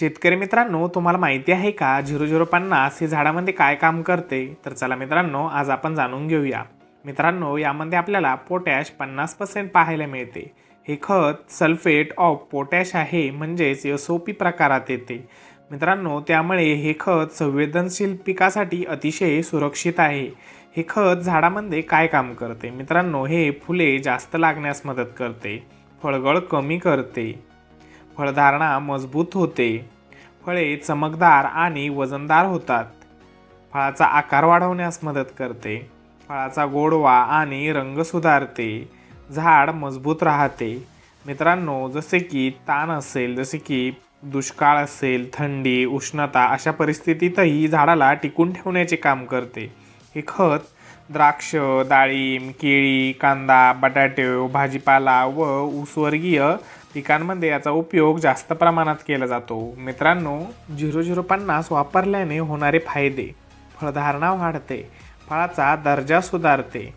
शेतकरी मित्रांनो तुम्हाला माहिती आहे का? झिरो झिरो पन्नास हे झाडामध्ये काय काम करते? तर चला मित्रांनो आज आपण जाणून घेऊया. मित्रांनो यामध्ये आपल्याला पोटॅश पन्नास पर्सेंट पाहायला मिळते. हे खत सल्फेट ऑफ पोटॅश आहे म्हणजेच एस ओ पी प्रकारात येते. मित्रांनो त्यामुळे हे खत संवेदनशील पिकासाठी अतिशय सुरक्षित आहे. हे खत झाडामध्ये काय काम करते? मित्रांनो हे फुले जास्त लागण्यास मदत करते. फळगळ कमी करते. फळधारणा मजबूत होते. फळे चमकदार आणि वजनदार होतात. फळाचा आकार वाढवण्यास मदत करते. फळाचा गोडवा आणि रंग सुधारते. झाड मजबूत राहते. मित्रांनो जसे की ताण असेल जसे की दुष्काळ असेल थंडी उष्णता अशा परिस्थितीतही झाडाला टिकून ठेवण्याचे काम करते. हे खत द्राक्ष डाळिंब केळी कांदा बटाटे भाजीपाला व ऊसवर्गीय पिकांमध्ये याचा उपयोग जास्त प्रमाणात केला जातो. मित्रांनो झिरो झिरो पन्नास वापरल्याने होणारे फायदे. फळधारणा वाढते. फळाचा दर्जा सुधारते.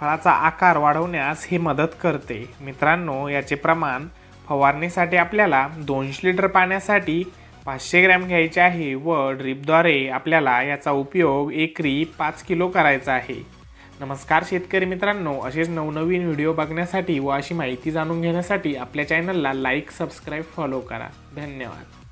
फळाचा आकार वाढवण्यास हे मदत करते. मित्रांनो याचे प्रमाण फवारणीसाठी आपल्याला दोनशे लिटर पाण्यासाठी पाचशे ग्रॅम घ्यायचे आहे व ड्रीपद्वारे आपल्याला याचा उपयोग एकरी पाच किलो करायचा आहे. नमस्कार शेतकरी मित्रांनो असेच नवनवीन व्हिडिओ बघण्यासाठी व अशी माहिती जाणून घेण्यासाठी आपल्या चॅनलला लाईक सबस्क्राईब फॉलो करा. धन्यवाद.